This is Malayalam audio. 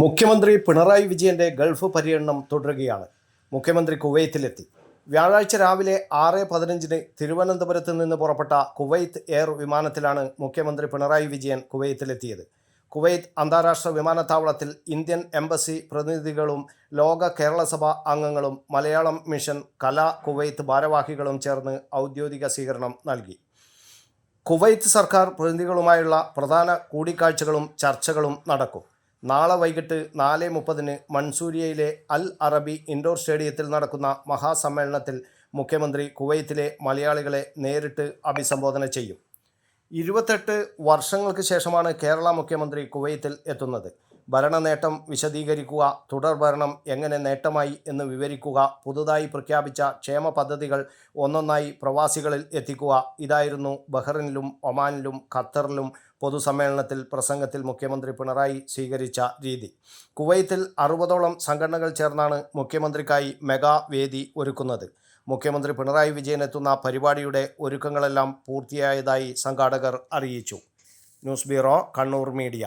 മുഖ്യമന്ത്രി പിണറായി വിജയന്റെ ഗൾഫ് പര്യടനം തുടരുകയാണ്. മുഖ്യമന്ത്രി കുവൈത്തിലെത്തി. വ്യാഴാഴ്ച രാവിലെ ആറ് പതിനഞ്ചിന് തിരുവനന്തപുരത്ത് നിന്ന് പുറപ്പെട്ട കുവൈത്ത് എയർ വിമാനത്തിലാണ് മുഖ്യമന്ത്രി പിണറായി വിജയൻ കുവൈത്തിലെത്തിയത്. കുവൈത്ത് അന്താരാഷ്ട്ര വിമാനത്താവളത്തിൽ ഇന്ത്യൻ എംബസി പ്രതിനിധികളും ലോക കേരള സഭ അംഗങ്ങളും മലയാളം മിഷൻ കല കുവൈത്ത് ഭാരവാഹികളും ചേർന്ന് ഔദ്യോഗിക സ്വീകരണം നൽകി. കുവൈത്ത് സർക്കാർ പ്രതിനിധികളുമായുള്ള പ്രധാന കൂടിക്കാഴ്ചകളും ചർച്ചകളും നടക്കും. നാളെ വൈകിട്ട് നാല് മുപ്പതിന് മൺസൂരിയയിലെ അൽ അറബി ഇൻഡോർ സ്റ്റേഡിയത്തിൽ നടക്കുന്ന മഹാസമ്മേളനത്തിൽ മുഖ്യമന്ത്രി കുവൈത്തിലെ മലയാളികളെ നേരിട്ട് അഭിസംബോധന ചെയ്യും. ഇരുപത്തെട്ട് വർഷങ്ങൾക്ക് ശേഷമാണ് കേരള മുഖ്യമന്ത്രി കുവൈത്തിൽ എത്തുന്നത്. ഭരണ നേട്ടം വിശദീകരിക്കുക തുടർ ഭരണം എങ്ങനെ നേട്ടമായി എന്ന് വിവരിക്കുക പുതുതായി പ്രഖ്യാപിച്ച ക്ഷേമ പദ്ധതികൾ ഒന്നൊന്നായി പ്രവാസികളിൽ എത്തിക്കുക. ഇതായിരുന്നു ബഹ്റിനിലും ഒമാനിലും ഖത്തറിലും പൊതുസമ്മേളനത്തിൽ പ്രസംഗത്തിൽ മുഖ്യമന്ത്രി പിണറായി സ്വീകരിച്ച രീതി. കുവൈത്തിൽ അറുപതോളം സംഘടനകൾ ചേർന്നാണ് മുഖ്യമന്ത്രിക്കായി മെഗാ വേദി ഒരുക്കുന്നത്. മുഖ്യമന്ത്രി പിണറായി വിജയൻ എത്തുന്ന പരിപാടിയുടെ ഒരുക്കങ്ങളെല്ലാം പൂർത്തിയായതായി സംഘാടകർ അറിയിച്ചു. News bureau Kannur media.